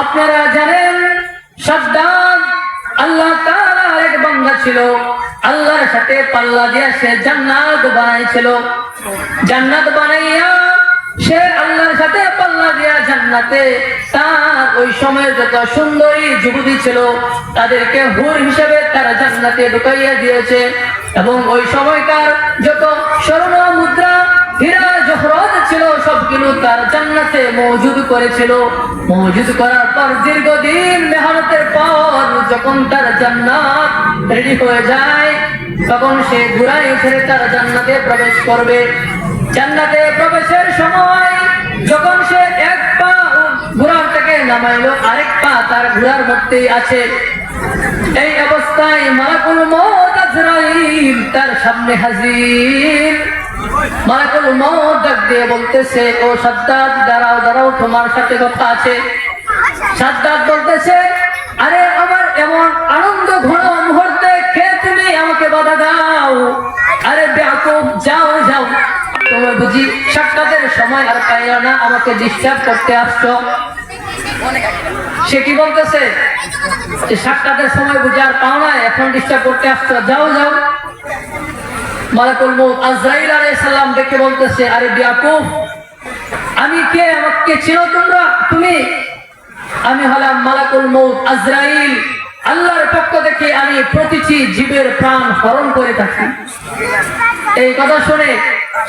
আপনারা জানেন সাদ্দাম আল্লাহ তাআলার এক বান্দা ছিল। আল্লাহর সাথে পাল্লা দিয়ে সে জান্নাত বানাইছিল। জান্নাত বানাইয়া সে আল্লাহর সাথে পাল্লা দিয়া জান্নাতে তার ওই সময়ের যত সুন্দরী যুবতী ছিল, তাদেরকে হুর হিসেবে তারা জান্নাতে ঢুকাইয়া দিয়েছে। এবং ওই সময়কার যত স্বর্ণ মুদ্রা, হীরা সবগুলো তার জান্নাতে মজুদ করেছিল। মজুদ করার পর দীর্ঘদিন মেহনতের পর যখন তার জান্নাত রেডি হয়ে যায়, তখন সে ঘুরাই ছেড়ে তার জান্নাতে প্রবেশ করবে। জান্নাতে প্রবেশের সময় যখন সে এক পা ঘোড়ার থেকে নামাইলো, আরেক পা তার ঘোড়ার মধ্যেই আছে। এই অবস্থায় মালাকুল মৌত আজরাইল তার সামনে হাজির। মালাকুল মৌত ডাক দিয়ে বলতেছে, ও সাদ্দাত দাঁড়াও দাঁড়াও, তোমার সাথে কথা আছে। সাদ্দাত বলতেছে, আরে, আমার এমন আনন্দ ঘন মুহূর্তে, কে তুমি আমাকে বাধা দাও? আরে, বেয়াকুব, যাও যাও। তুমি বুঝি সাক্ষাতের সময় আর পাইও না, আমাকে ডিস্টার্ব করতে আসছো? সে কি বলতেছে? সাক্ষাতের সময় বুঝে আর পাও না, এখন ডিস্টার্ব করতে আসছো, যাও যাও। মালাকুল মৌত আজরাইল আলাইহিস সালাম দেখে বলতেছে, আরে বিয়াকুব আমি কে? আমাকে চিনো তোমরা? তুমি? আমি হলাম মালাকুল মৌত আজরাইল। আল্লাহর পক্ষ থেকে আমি প্রতিটি জীবের প্রাণ হরণ করে থাকি। এই কথা শুনে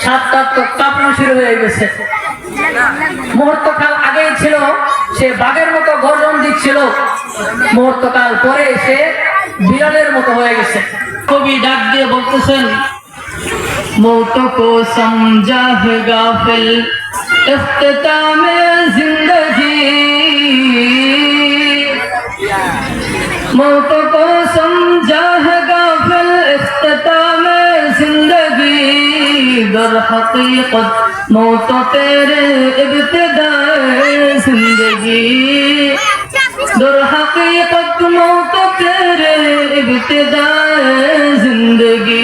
সাতটা তো কাঁপানো শুরু হয়ে গেছে। মুহূর্তকাল আগেই ছিল, সে বাঘের মতো গর্জন দিচ্ছিল। মুহূর্তকাল পরে সে বিড়ালের মতো হয়ে গেছে। কবি ডাক দিয়ে বলতেছেন मौत को समझा है गाफिल। इख्तिताम ज़िंदगी। मौत को समझा है गाफिल। इख्तिताम ज़िंदगी। दर हकीकत मौत तेरे इब्तिदाए ज़िंदगी। दर हकीकत मौत तेरे इब्तिदाए ज़िंदगी।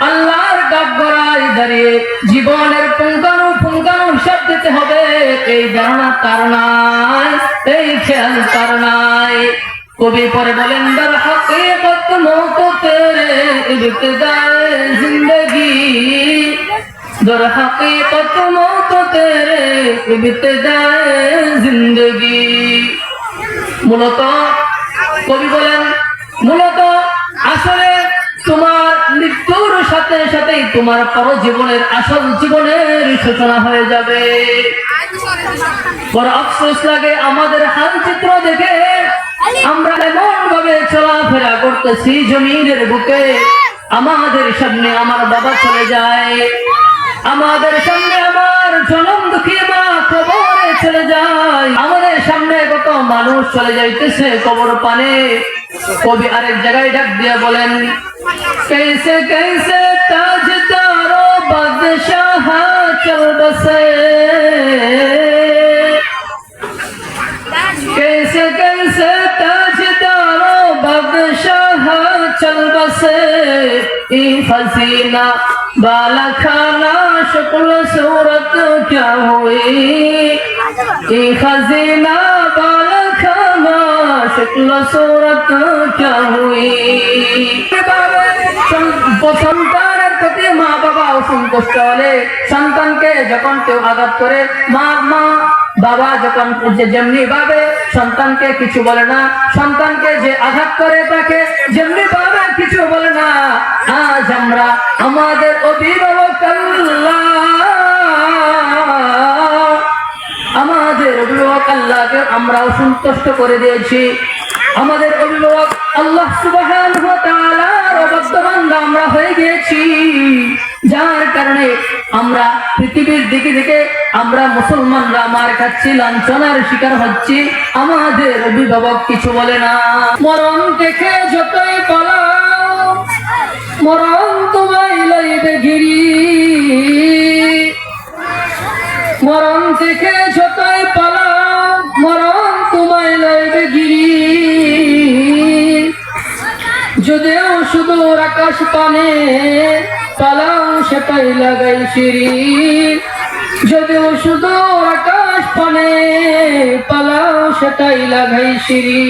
আল্লাহর ডাকগড়ায় দাঁড়িয়ে জীবনের পুঙ্গানু পুঙ্গানু সব দিতে হবে। এই ধারণা তার নাই, এই খেয়াল তার নাই। কবি পরে বলেন জিন্দগি। দর তেরে জিন্দগি। মূলত কবি বলেন, মূলত সাথে সাথেই তোমার পর জীবনের আসল জীবনের সূচনা হয়ে যাবে। বড় আফসোস লাগে আমাদের হাল চিত্র দেখে। আমরা এমন ভাবে চলাফেরা করতেছি জমিনের বুকে। আমাদের সামনে আমার বাবা চলে যায়। আমাদের সামনে আমার জনম দুঃখী মা কবরে চলে যায়। আমাদের সামনে কত মানুষ চলে যাইতেছে কবর পানে। কবি আরেক জায়গায় ডাক দিয়ে বলেন কেসে কেসে शाह चल बसे कैसे कैसे ताजदारों बदशाह चल बसे फसीना बाला खाना शुक्ल सूरत क्या हुई? ई बाला खाना शुक्ल सूरत क्या हुई? पसंद প্রতি মা বাবা অসন্তুষ্ট হলে সন্তানকে যখন কেউ আঘাত করে, মা মা, বাবা যখন যেমনি ভাবে সন্তানকে কিছু বলে না, সন্তানকে যে আঘাত করে তাকে যেমনি ভাবে কিছু বলে না, আজ আমরা আমাদের অভিভাবক আমাদের অভিভাবক আল্লাহকে আমরা অসন্তুষ্ট করে দিয়েছি। আমাদের অভিভাবক আল্লাহ সুবহানাহু আমরা হয়ে গিয়েছি। যার কারণে আমরা পৃথিবীর দিকে দিকে আমরা মুসলমানরা মার খাচ্ছি, লাঞ্ছনার শিকার হচ্ছি। আমাদের অভিভাবক কিছু বলে না। মরণ দেখে যতই পালাও, মরণ তোমায় লইবে গিরি। মরণ দেখে সুদূর আকাশ পানে, পালাও সেটাই লাগাই সিঁড়ি। যদিও সুদূর আকাশ পানে, পালাও সেটাই লাগাই সিঁড়ি।